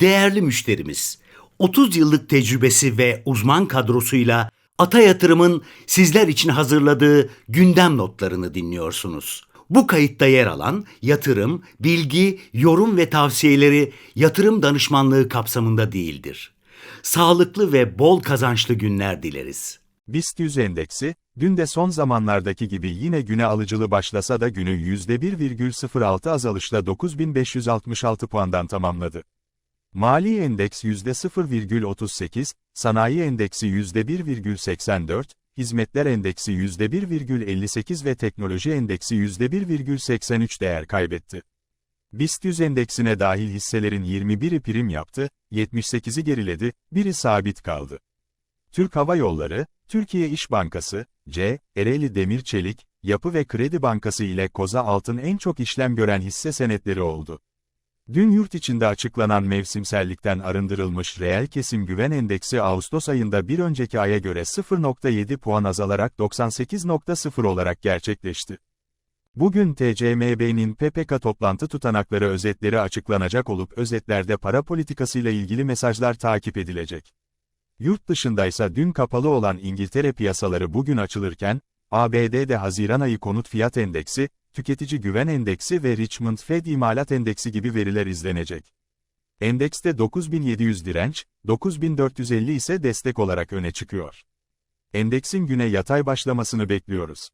Değerli müşterimiz, 30 yıllık tecrübesi ve uzman kadrosuyla Ata Yatırım'ın sizler için hazırladığı gündem notlarını dinliyorsunuz. Bu kayıtta yer alan yatırım, bilgi, yorum ve tavsiyeleri yatırım danışmanlığı kapsamında değildir. Sağlıklı ve bol kazançlı günler dileriz. BIST 100 endeksi, dün de son zamanlardaki gibi yine güne alıcılı başlasa da günü %1,06 azalışla 9566 puandan tamamladı. Mali endeks %0,38, sanayi endeksi %1,84, hizmetler endeksi %1,58 ve teknoloji endeksi %1,83 değer kaybetti. BIST 100 endeksine dahil hisselerin 21'i prim yaptı, 78'i geriledi, biri sabit kaldı. Türk Hava Yolları, Türkiye İş Bankası, C, Ereğli Demir Çelik, Yapı ve Kredi Bankası ile Koza Altın en çok işlem gören hisse senetleri oldu. Dün yurt içinde açıklanan mevsimsellikten arındırılmış reel kesim güven endeksi Ağustos ayında bir önceki aya göre 0.7 puan azalarak 98.0 olarak gerçekleşti. Bugün TCMB'nin PPK toplantı tutanakları özetleri açıklanacak olup özetlerde para politikasıyla ilgili mesajlar takip edilecek. Yurt dışındaysa dün kapalı olan İngiltere piyasaları bugün açılırken, ABD'de Haziran ayı konut fiyat endeksi, tüketici güven endeksi ve Richmond Fed imalat endeksi gibi veriler izlenecek. Endekste 9700 direnç, 9450 ise destek olarak öne çıkıyor. Endeksin güne yatay başlamasını bekliyoruz.